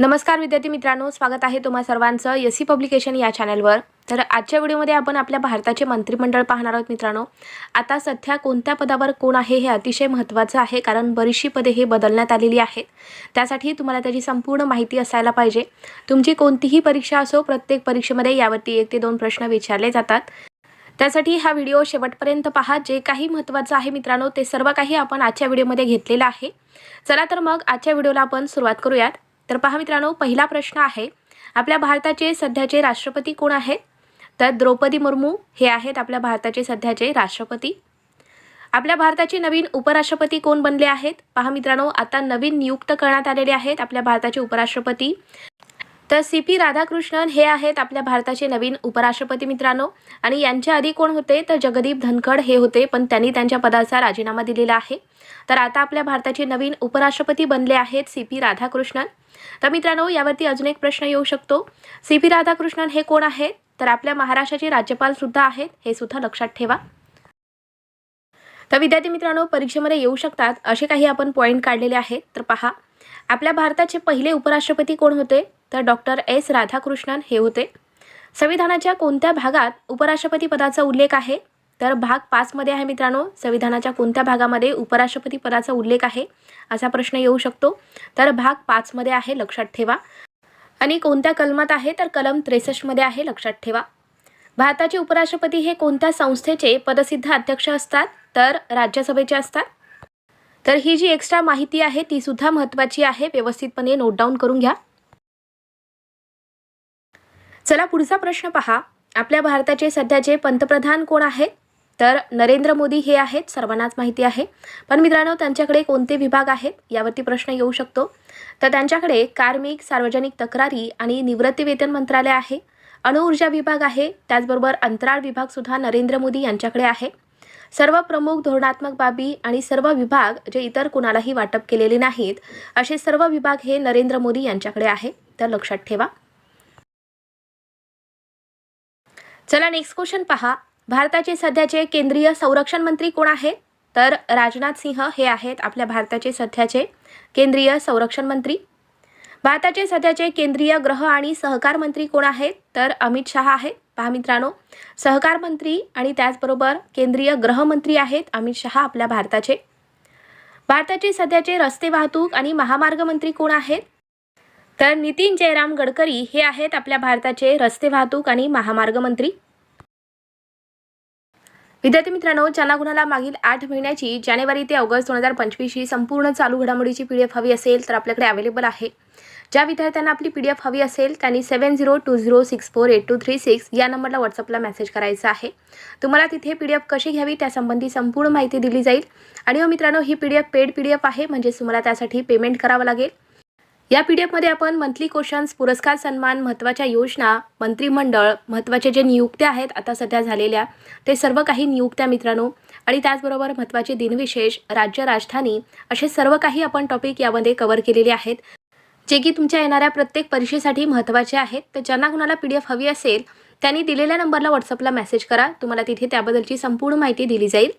नमस्कार विद्यार्थी मित्रांनो स्वागत आहे तुम्हा सर्वांचं एस सी पब्लिकेशन या चॅनलवर. तर आजच्या व्हिडिओमध्ये आपण आपल्या भारताचे मंत्रिमंडळ पाहणार आहोत मित्रांनो. आता सध्या कोणत्या पदावर कोण आहे हे अतिशय महत्त्वाचं आहे कारण बरीचशी पदे हे बदलण्यात आलेली आहेत. त्यासाठी तुम्हाला त्याची संपूर्ण माहिती असायला पाहिजे. तुमची कोणतीही परीक्षा असो प्रत्येक परीक्षेमध्ये यावरती एक ते दोन प्रश्न विचारले जातात. त्यासाठी हा व्हिडिओ शेवटपर्यंत पहा. जे काही महत्त्वाचं आहे मित्रांनो ते सर्व काही आपण आजच्या व्हिडिओमध्ये घेतलेलं आहे. चला तर मग आजच्या व्हिडिओला आपण सुरुवात करूयात. तर पहा मित्रांनो पहिला प्रश्न आहे आपल्या भारताचे सध्याचे राष्ट्रपती कोण आहेत? तर द्रौपदी मुर्मू हे आहेत आपल्या भारताचे सध्याचे राष्ट्रपती. आपल्या भारताचे नवीन उपराष्ट्रपती कोण बनले आहेत? पहा मित्रांनो आता नवीन नियुक्त करण्यात आलेले आहेत आपल्या भारताचे उपराष्ट्रपती. तर सी पी राधाकृष्णन हे आहेत आपल्या भारताचे नवीन उपराष्ट्रपती मित्रांनो. आणि यांच्या आधी कोण होते? तर जगदीप धनखड हे होते पण त्यांनी त्यांच्या पदाचा राजीनामा दिलेला आहे. तर आता आपल्या भारताचे नवीन उपराष्ट्रपती बनले आहेत सी पी राधाकृष्णन. तर मित्रांनो यावरती अजून एक प्रश्न येऊ शकतो. सी पी राधाकृष्णन हे कोण आहेत? तर आपल्या महाराष्ट्राचे राज्यपाल सुद्धा आहेत हे सुद्धा लक्षात ठेवा. तर विद्यार्थी मित्रांनो परीक्षेमध्ये येऊ शकतात. असे काही आपण पॉईंट काढलेले आहेत. तर पहा आपल्या भारताचे पहिले उपराष्ट्रपती कोण होते? तर डॉक्टर एस राधाकृष्णन हे होते. संविधानाच्या कोणत्या भागात उपराष्ट्रपती पदाचा उल्लेख आहे? तर भाग पाचमध्ये आहे मित्रांनो संविधानाच्या कोणत्या भागामध्ये उपराष्ट्रपती पदाचा उल्लेख आहे? असा प्रश्न येऊ शकतो. तर भाग पाचमध्ये आहे लक्षात ठेवा. आणि कोणत्या कलमात आहे? तर कलम त्रेसष्टमध्ये आहे लक्षात ठेवा. भारताचे उपराष्ट्रपती हे कोणत्या संस्थेचे पदसिद्ध अध्यक्ष असतात? तर राज्यसभेचे असतात. तर ही जी एक्स्ट्रा माहिती आहे ती सुद्धा महत्त्वाची आहे. व्यवस्थितपणे नोट डाऊन करून घ्या. चला पुढचा प्रश्न पहा. आपल्या भारताचे सध्याचे पंतप्रधान कोण आहेत? तर नरेंद्र मोदी हे आहेत सर्वांनाच माहिती आहे. पण मित्रांनो त्यांच्याकडे कोणते विभाग आहेत? यावरती प्रश्न येऊ शकतो. तर त्यांच्याकडे कार्मिक सार्वजनिक तक्रारी आणि निवृत्तीवेतन मंत्रालय आहे. अणुऊर्जा विभाग आहे त्याचबरोबर अंतराळ विभागसुद्धा नरेंद्र मोदी यांच्याकडे आहे. सर्व प्रमुख धोरणात्मक बाबी आणि सर्व विभाग जे इतर कुणालाही वाटप केलेले नाहीत असे सर्व विभाग हे नरेंद्र मोदी यांच्याकडे आहे. तर लक्षात ठेवा. चला नेक्स्ट क्वेश्चन पहा. भारताचे सध्याचे केंद्रीय संरक्षण मंत्री कोण आहेत तर राजनाथ सिंह हे आहेत आपल्या भारताचे सध्याचे केंद्रीय संरक्षण मंत्री. भारताचे सध्याचे केंद्रीय ग्रह आणि सहकार मंत्री कोण आहेत? तर अमित शहा आहेत. पहा मित्रांनो सहकार मंत्री आणि त्याचबरोबर केंद्रीय गृहमंत्री आहेत अमित शहा आपल्या भारताचे. भारताचे सध्याचे रस्ते वाहतूक आणि महामार्ग मंत्री कोण आहेत? तर नितीन जयराम गडकरी हे आहेत आपल्या भारताचे रस्ते वाहतूक आणि महामार्ग मंत्री. विद्यार्थी मित्रांनो ज्यांना कुणाला मागील आठ महिन्याची जानेवारी ते ऑगस्ट दोन हजार पंचवीसची संपूर्ण चालू घडामोडीची पी डी एफ हवी असेल तर आपल्याकडे अवेलेबल आहे. ज्या विद्यार्थ्यांना आपली पी डी एफ हवी असेल त्यांनी seven zero two zero six four eight two three six या नंबरला व्हॉट्सअपला मेसेज करायचा आहे. तुम्हाला तिथे पी डी एफ कशी घ्यावी त्यासंबंधी संपूर्ण माहिती दिली जाईल. आणि हो मित्रांनो ही P D F paid P D F आहे म्हणजेच तुम्हाला त्यासाठी पेमेंट करावं लागेल. या पी डी एफमध्ये आपण मंथली क्वेश्चन्स पुरस्कार सन्मान महत्त्वाच्या योजना मंत्रिमंडळ महत्त्वाचे जे नियुक्त्या आहेत आता सध्या झालेल्या ते सर्व काही नियुक्त्या मित्रांनो. आणि त्याचबरोबर महत्त्वाचे दिनविशेष राज्य राजधानी असे सर्व काही आपण टॉपिक यामध्ये कव्हर केलेले आहेत. जे की तुमच्या येणाऱ्या प्रत्येक परीक्षेसाठी महत्त्वाचे आहेत. तर ज्यांना कुणाला पी डी एफ हवी असेल त्यांनी दिलेल्या नंबरला व्हॉट्सअपला मेसेज करा. तुम्हाला तिथे त्याबद्दलची संपूर्ण माहिती दिली जाईल.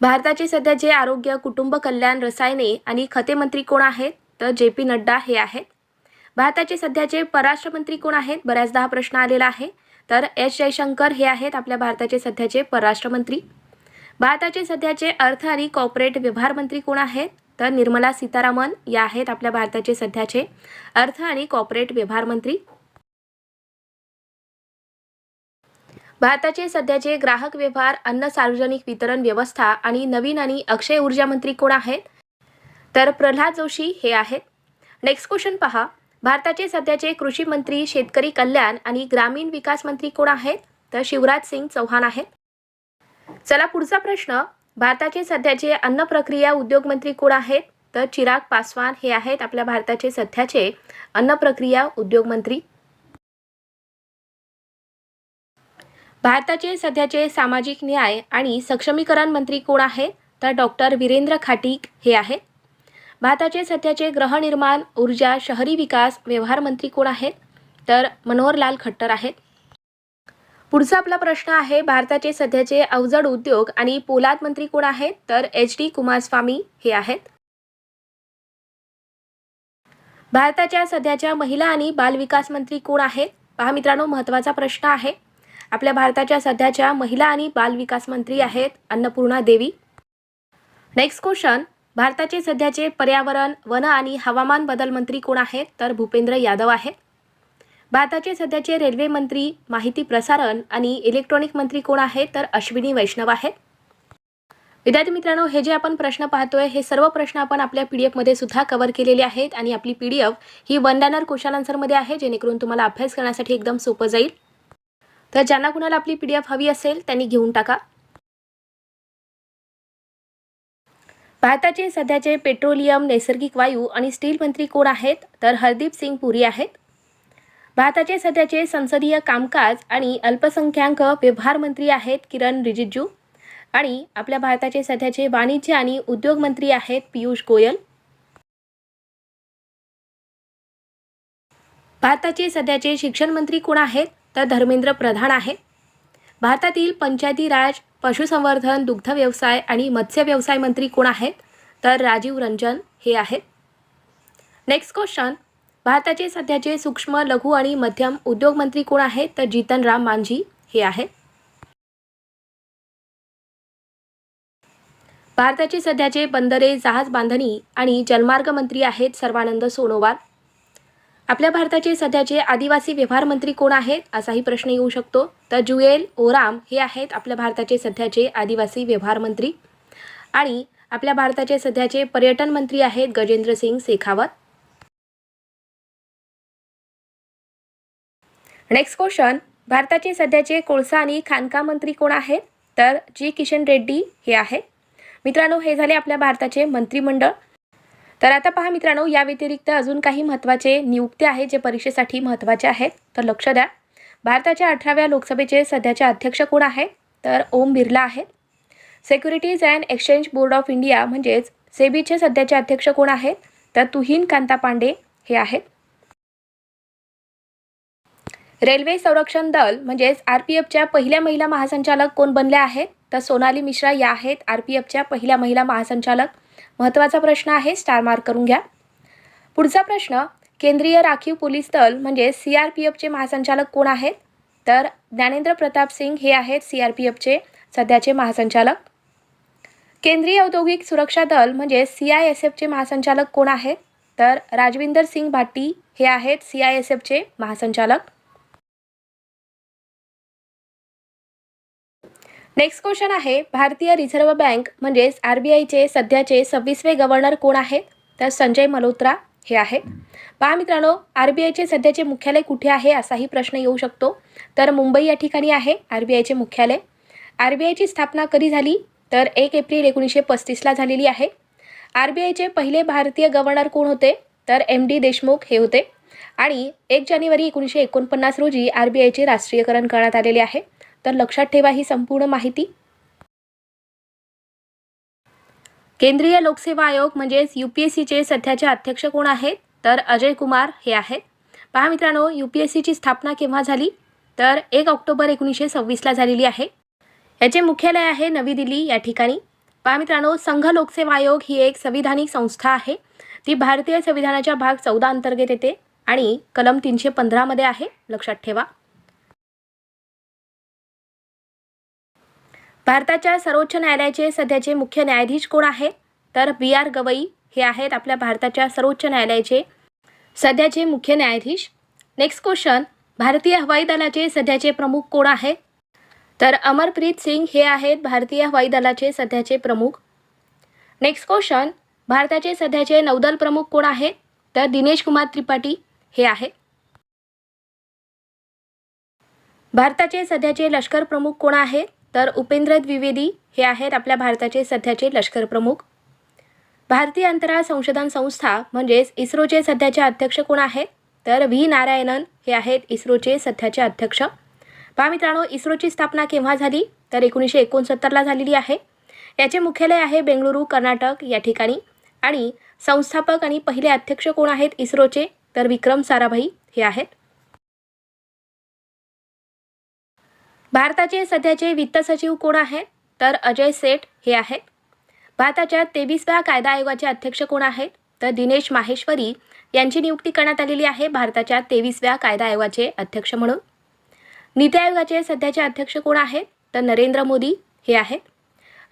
भारताचे सध्याचे आरोग्य कुटुंब कल्याण रसायने आणि खते मंत्री कोण आहेत? तर जे पी नड्डा हे आहेत. भारताचे सध्याचे परराष्ट्र मंत्री कोण आहेत? बऱ्याचदा हा प्रश्न आलेला आहे. तर एस जयशंकर हे आहेत आपल्या भारताचे सध्याचे परराष्ट्र मंत्री. भारताचे सध्याचे अर्थ आणि कॉर्पोरेट व्यवहार मंत्री कोण आहेत? तर निर्मला सीतारामन या आहेत आपल्या भारताचे सध्याचे अर्थ आणि कॉर्पोरेट व्यवहार मंत्री. भारताचे सध्याचे ग्राहक व्यवहार अन्न सार्वजनिक वितरण व्यवस्था आणि नवीन आणि अक्षय ऊर्जा मंत्री कोण आहेत? तर प्रल्हाद जोशी हे आहेत. नेक्स्ट क्वेश्चन पहा. भारताचे सध्याचे कृषी मंत्री शेतकरी कल्याण आणि ग्रामीण विकास मंत्री कोण आहेत? तर शिवराज सिंग चौहान आहेत. चला पुढचा प्रश्न. भारताचे सध्याचे अन्न प्रक्रिया उद्योग मंत्री कोण आहेत? तर चिराग पासवान हे आहेत आपल्या भारताचे सध्याचे अन्न प्रक्रिया उद्योग मंत्री. भारताचे सध्याचे सामाजिक न्याय आणि सक्षमीकरण मंत्री कोण आहे? तर डॉक्टर वीरेंद्र खाटीक हे आहेत. भारताचे सध्याचे गृहनिर्माण ऊर्जा शहरी विकास व्यवहार मंत्री कोण आहेत? तर मनोहरलाल खट्टर आहेत. पुढचा आपला प्रश्न आहे भारताचे सध्याचे अवजड उद्योग आणि पोलाद मंत्री कोण आहेत? तर एच डी कुमारस्वामी हे आहेत. भारताच्या सध्याच्या महिला आणि बालविकास मंत्री कोण आहेत? पहा मित्रांनो महत्त्वाचा प्रश्न आहे. आपल्या भारताच्या सध्याच्या महिला आणि बालविकास मंत्री आहेत अन्नपूर्णा देवी. नेक्स्ट क्वेश्चन भारताचे सध्याचे पर्यावरण वन आणि हवामान बदल मंत्री कोण आहेत? तर भूपेंद्र यादव आहेत. भारताचे सध्याचे रेल्वे मंत्री माहिती प्रसारण आणि इलेक्ट्रॉनिक मंत्री कोण आहेत? तर अश्विनी वैष्णव आहेत. विद्यार्थी मित्रांनो हे जे आपण प्रश्न पाहतोय हे सर्व प्रश्न आपण आपल्या पी डी एफमध्ये सुद्धा कव्हर केलेले आहेत आणि आपली पी डी एफ ही वन डॅनर क्वेश्चन आन्सरमध्ये आहे जेणेकरून तुम्हाला अभ्यास करण्यासाठी एकदम सोपं जाईल. तर ज्यांना कुणाला आपली पी डी एफ हवी असेल त्यांनी घेऊन टाका. भारताचे सध्याचे पेट्रोलियम नैसर्गिक वायू आणि स्टील मंत्री कोण आहेत? तर हरदीप सिंग पुरी आहेत. भारताचे सध्याचे संसदीय कामकाज आणि अल्पसंख्याक व्यवहार मंत्री आहेत किरण रिजिजू आणि आपल्या भारताचे सध्याचे वाणिज्य आणि उद्योग मंत्री आहेत पियुष गोयल. भारताचे सध्याचे शिक्षण मंत्री कोण आहेत? तर धर्मेंद्र प्रधान आहेत भारतातील पंचायती राज पशुसंवर्धन दुग्ध व्यवसाय आणि मत्स्य व्यवसाय मंत्री कोण आहेत? तर राजीव रंजन हे आहेत. नेक्स्ट क्वेश्चन भारताचे सध्याचे सूक्ष्म लघु आणि मध्यम उद्योग मंत्री कोण आहेत? तर जितन राम मांझी हे आहेत. भारताचे सध्याचे बंदरे जहाज बांधणी आणि जलमार्ग मंत्री आहेत सर्वानंद सोनोवाल. आपल्या भारताचे सध्याचे आदिवासी व्यवहार मंत्री कोण आहेत असाही प्रश्न येऊ शकतो. तर जुएल ओराम हे आहेत आपल्या भारताचे सध्याचे आदिवासी व्यवहार मंत्री. आणि आपल्या भारताचे सध्याचे पर्यटन मंत्री आहेत गजेंद्र सिंग शेखावत. नेक्स्ट क्वेश्चन भारताचे सध्याचे कोळसा आणि खाणकाम मंत्री कोण आहेत? तर जी किशन रेड्डी हे आहेत. मित्रांनो हे झाले आपल्या भारताचे मंत्रिमंडळ. तर आता पहा मित्रांनो या व्यतिरिक्त अजून काही महत्त्वाचे नियुक्त्या आहेत जे परीक्षेसाठी महत्त्वाचे आहेत. तर लक्ष द्या. भारताच्या अठराव्या लोकसभेचे सध्याचे अध्यक्ष कोण आहेत? तर ओम बिर्ला आहेत. Securities and exchange board of India म्हणजेच सेबीचे सध्याचे अध्यक्ष कोण आहेत? तर तुहीन कांता पांडे हे आहेत. रेल्वे संरक्षण दल म्हणजेच आर पी एफच्या पहिल्या महिला महासंचालक कोण बनल्या आहेत? तर सोनाली मिश्रा या आहेत. आर पी एफच्या पहिल्या महिला महासंचालक महत्त्वाचा प्रश्न आहे स्टार मार्क करून घ्या. पुढचा प्रश्न केंद्रीय राखीव पोलीस दल म्हणजे सी आर पी एफचे महासंचालक कोण आहेत? तर ज्ञानेंद्र प्रताप सिंग हे आहेत सी आर पी एफचे सध्याचे महासंचालक. केंद्रीय औद्योगिक सुरक्षा दल म्हणजे सी आय एस एफचे महासंचालक कोण आहेत? तर राजविंदर सिंग भाटी हे आहेत सी आय एस एफचे महासंचालक. नेक्स्ट क्वेश्चन आहे भारतीय रिझर्व्ह बँक म्हणजेच आर बी आयचे सध्याचे सव्वीसवे गव्हर्नर कोण आहेत? तर संजय मल्होत्रा हे आहेत. पहा मित्रांनो आर बी आयचे सध्याचे मुख्यालय कुठे आहे असाही प्रश्न येऊ शकतो. तर मुंबई या ठिकाणी आहे आर बी आयचे मुख्यालय. आर बी आयची स्थापना कधी झाली? तर एक एप्रिल एकोणीसशे पस्तीसला झालेली आहे. आर बी आयचे पहिले भारतीय गव्हर्नर कोण होते? तर एम डी देशमुख हे होते. आणि एक जानेवारी एकोणीसशे एकोणपन्नास रोजी आर बी आयचे राष्ट्रीयकरण करण्यात आलेले आहे. तर लक्षात ठेवा ही संपूर्ण माहिती. केंद्रीय लोकसेवा आयोग म्हणजेच यू पी एस सीचे सध्याचे अध्यक्ष कोण आहेत? तर अजय कुमार हे आहेत. पहा मित्रांनो यू पी एस सीची स्थापना केव्हा झाली? तर एक ऑक्टोबर एकोणीसशे सव्वीसला झालेली आहे. याचे मुख्यालय आहे नवी दिल्ली या ठिकाणी. पहा मित्रांनो संघ लोकसेवा आयोग ही एक संविधानिक संस्था आहे. ती भारतीय संविधानाच्या भाग चौदा अंतर्गत येते आणि कलम तीनशे पंधरामध्ये आहे. लक्षात ठेवा. भारताच्या सर्वोच्च न्यायालयाचे सध्याचे मुख्य न्यायाधीश कोण आहे तर बी आर गवई हे आहेत आपल्या भारताच्या सर्वोच्च न्यायालयाचे सध्याचे मुख्य न्यायाधीश. नेक्स्ट क्वेश्चन भारतीय हवाई दलाचे सध्याचे प्रमुख कोण आहे तर अमरप्रीत सिंग हे आहेत भारतीय हवाई दलाचे सध्याचे प्रमुख. नेक्स्ट क्वेश्चन भारताचे सध्याचे नौदल प्रमुख कोण आहेत? तर दिनेश कुमार त्रिपाठी हे आहे भारताचे सध्याचे लष्कर प्रमुख कोण आहेत? तर उपेंद्र द्विवेदी हे आहेत आपल्या भारताचे सध्याचे लष्कर प्रमुख. भारतीय अंतराळ संशोधन संस्था म्हणजेच इस्रोचे सध्याचे अध्यक्ष कोण आहेत? तर व्ही. नारायणन हे आहेत इस्रोचे सध्याचे अध्यक्ष. पहा मित्रांनो इस्रोची स्थापना केव्हा झाली? तर एकोणीसशे एकोणसत्तरला झालेली आहे. याचे मुख्यालय आहे बेंगळुरू कर्नाटक या ठिकाणी. आणि संस्थापक आणि पहिले अध्यक्ष कोण आहेत? इस्रोचे तर विक्रम साराभाई हे आहेत. भारताचे सध्याचे वित्त सचिव कोण आहेत? तर अजय सेठ हे आहेत. भारताच्या तेवीसव्या कायदा आयोगाचे अध्यक्ष कोण आहेत? तर दिनेश माहेश्वरी यांची नियुक्ती करण्यात आलेली आहे भारताच्या तेवीसव्या कायदा आयोगाचे अध्यक्ष म्हणून. नीती आयोगाचे सध्याचे अध्यक्ष कोण आहेत? तर नरेंद्र मोदी हे आहेत.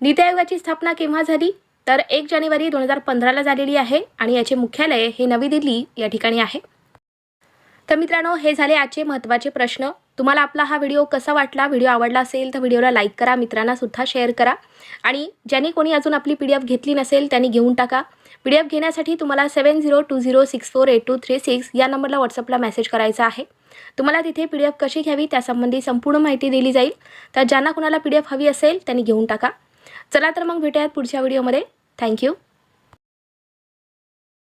नीती आयोगाची स्थापना केव्हा झाली? तर एक जानेवारी दोन हजार पंधराला झालेली आहे आणि याचे मुख्यालय हे नवी दिल्ली या ठिकाणी आहे. तर मित्रांनो हे झाले आजचे महत्त्वाचे प्रश्न. तुम्हाला आपला हा व्हिडिओ कसा वाटला व्हिडिओ आवडला असेल तर व्हिडिओला लाईक करा मित्रांनासुद्धा शेअर करा. आणि ज्यांनी कोणी अजून आपली पी डी एफ घेतली नसेल त्यांनी घेऊन टाका. पी डी एफ घेण्यासाठी तुम्हाला seven zero two zero six four eight two three six या नंबरला व्हॉट्सअपला मेसेज करायचा आहे. तुम्हाला तिथे पी डी एफ कशी घ्यावी त्यासंबंधी संपूर्ण माहिती दिली जाईल. तर ज्यांना कुणाला पी डी एफ हवी असेल त्यांनी घेऊन टाका. चला तर मग भेटूयात पुढच्या व्हिडिओमध्ये. थँक्यू.